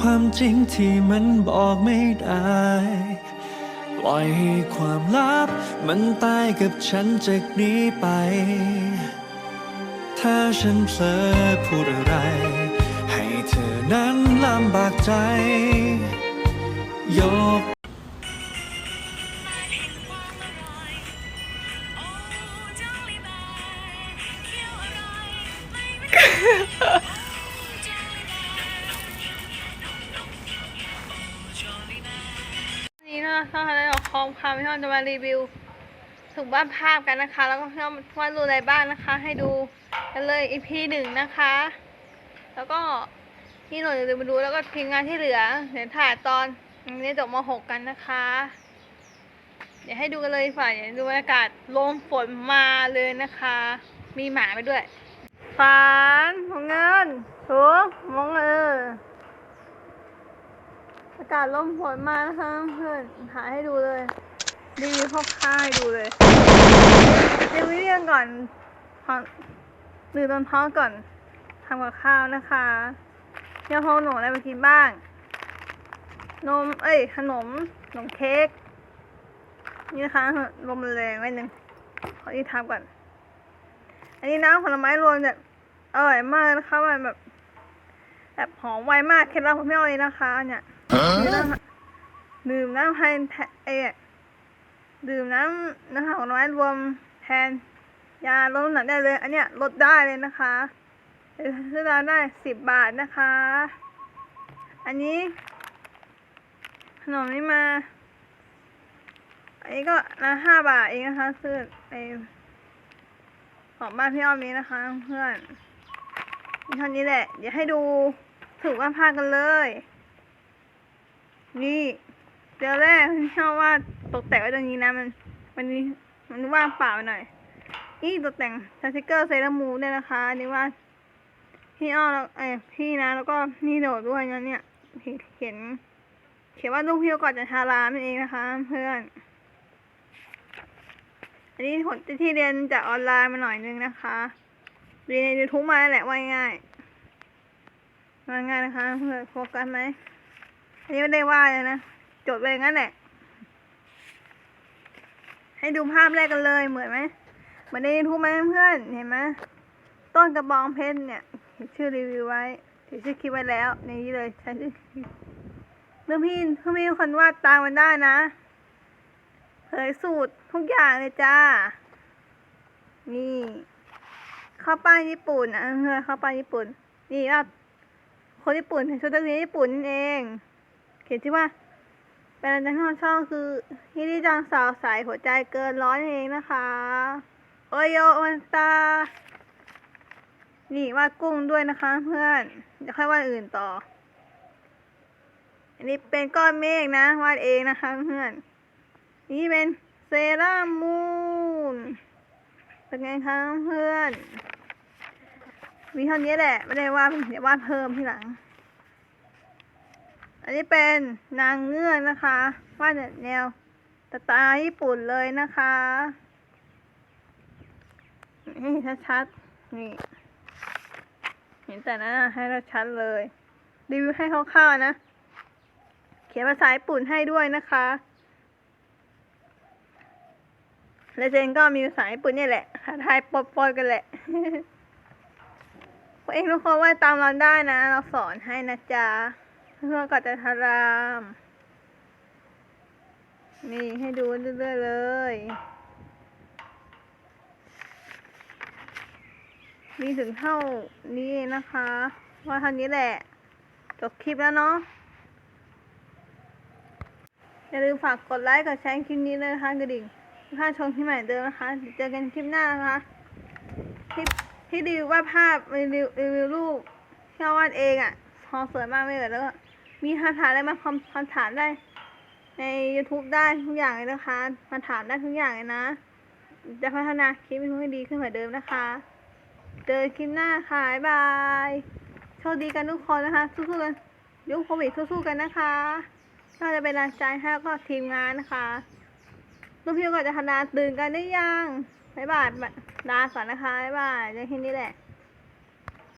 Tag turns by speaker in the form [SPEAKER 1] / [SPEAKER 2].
[SPEAKER 1] ความจริงที่มันบอกไม่ได้ ปล่อยให้ความลับมันตายกับฉันจากนี้ไป ถ้าฉันเผลอพูดอะไร ให้เธอนั้นลำบากใจ ยก
[SPEAKER 2] วันนี้นะคะเราจะคอมค่ะพี่ห้องจะมารีวิวถึงบ้านภาพกันนะคะ แล้วก็พี่ห้องว่าดูอะไรบ้างนะคะ ให้ดูกันเลย EP หนึ่งนะคะ แล้วก็ที่หน่วยอย่าลืมมาดูแล้วก็ทีมงานที่เหลือเดี๋ยวถ่ายตอนนี้จบม .6 กันนะคะ เดี๋ยวให้ดูกันเลยฝ่ายเดี๋ยวดูบรรยากาศลมฝนมาเลยนะคะ มีหมาไปด้วยฟานของเงินถูกมองเออ อากาศลมฝนมานะคะเพื่อนถ่าให้ดูเลยรีวิวคร่าวๆให้ดูเลยรีวิวเรื่องก่อนพอดื่มตอนท้อก่อนทำกับข้าวนะคะเดี๋ยวพอหนูอะไรมากินบ้าง นม เอ้ยขนมขนมเค้กนี่นะคะลมแรงไว้หนึ่งขอที่ทำก่อน อันนี้น้ำผลไม้รวมแบบอร่อยมากนะคะมันแบบแบบหอมไวมากเคล็ดลับของพี่อ้อยนะคะ เนี่ย ดื่มน้ำดื่มน้ำแทนเอยดื่มน้ำนะคะของน้อยรวมแทน ยาลดน้ำหนักได้เลย อันเนี้ยลดได้เลยนะคะซื้อร้านได้สิบบาทนะคะ อันนี้ ขนมนี้มา อันนี้ก็นะห้าบาทเองนะคะ ซื้อไอของบ้านพี่อ้อมนี้นะคะเพื่อนมีเท่านี้แหละ เดี๋ยวให้ดูถึงว่าพากันเลย นี่เดี๋ยวแรกชอบว่าตกแต่งไว้ตรงนี้นะมันมันนี้มันว่างเปล่าหน่อยนี่ตกแต่งสติกเกอร์เซรามูฟเนี่ยนะคะอันนี่ว่าพี่อ้อแล้วเอ้พี่นะ แล้วก็นี่โดดด้วยนะเนี่ยเขียนเขียนว่าลูกพี่ก่อนจะทารานั่นเองนะคะเพื่อน อันนี้ผลที่เรียนจากออนไลน์มาหน่อยนึงนะคะเรียนในยูทูบมาแหละว่าง่ายว่าง่ายนะคะ เพื่อนโฟกัสไหม อันนี้ไม่ได้ว่าเลยนะ จดเลยงั้นแหละ ให้ดูภาพแรกกันเลยเหมือนไหมเหมือนในยูทูบไหมเพื่อน เห็นไหมต้นกระบองเพชรเนี่ยเขียนชื่อรีวิวไว้เขียนชื่อคลิปไว้แล้วในนี้เลยใช้ชื่อเรื่องพี่เพื่อนคนวาดตามมันได้นะ เผยสูตรทุกอย่างเลยจ้า นี่ข้าวปั้นญี่ปุ่นนะเพื่อข้าวปั้นญี่ปุ่น นี่ว่าคนญี่ปุ่นชุดนักเรียนญี่ปุ่นนั่นเอง ขียนที่ว่า เป็นอาจารย์ที่ช่องคือฮิริจังสาวใสหัวใจเกินร้อยนั่นเองนะคะ โอโยวันตา นี่วาดกุ้งด้วยนะคะเพื่อนเดี๋ยวค่อยวาดอื่นต่อ อันนี้เป็นก้อนเมฆนะวาดเองนะคะเพื่อน นี่เป็นเซรามูนเป็นไงคะเพื่อน มีเท่านี้แหละ ไม่ได้วาดเดี๋ยววาดเพิ่มทีหลัง อันนี้เป็นนางเงือกนะคะวาดแนวสไตล์ญี่ปุ่นเลยนะคะนี่ชัดๆนี่เห็นแต่นั้นให้ชัดเลยรีวิวให้คร่าวๆนะ เขียนภาษาญี่ปุ่นให้ด้วยนะคะและเจนก็มีภาษาญี่ปุ่นนี่แหละไทยปนๆกันแหละพวกเองทุกคนว่าตามเราได้นะ เราสอนให้นะจ๊ะ เพื่อก่อนจาราม นี่ให้ดูเรื่อยๆเลย มีถึงเท่านี้นะคะ ว่าเท่านี้แหละ จบคลิปแล้วเนาะอย่าลืมฝากกดไลค์ กดแชร์คลิปนี้เลยนะคะกระดิ่งถ้าชมที่ใหม่เดิมนะคะ เจอกันคลิปหน้านะคะ คลิปที่รีวิววาดภาพรีวิวรีวิวรูปที่เราวาดเองอะ่ะพอสวยมากไม่เลยแล้วก็ มีคำถามอะไรมาคำคำถามได้ ใน YouTube ได้ทุกอย่างเลยนะคะมาถามได้ทุกอย่างเลยนะ จะพัฒนาคลิปให้ดีขึ้นกว่าเดิมนะคะ เจอคลิปหน้าค่ะบ๊ายบายโชคดีกันทุกคนนะคะ สู้ๆกันยุคโควิดสู้ๆกันนะคะก็จะเป็นแรงใจให้แล้วก็ทีมงานนะคะลูกพี่ก็จะทำงานตื่นกันได้ยังบ๊ายบายลาก่อนนะคะบ๊ายบายในที่นี้แหละ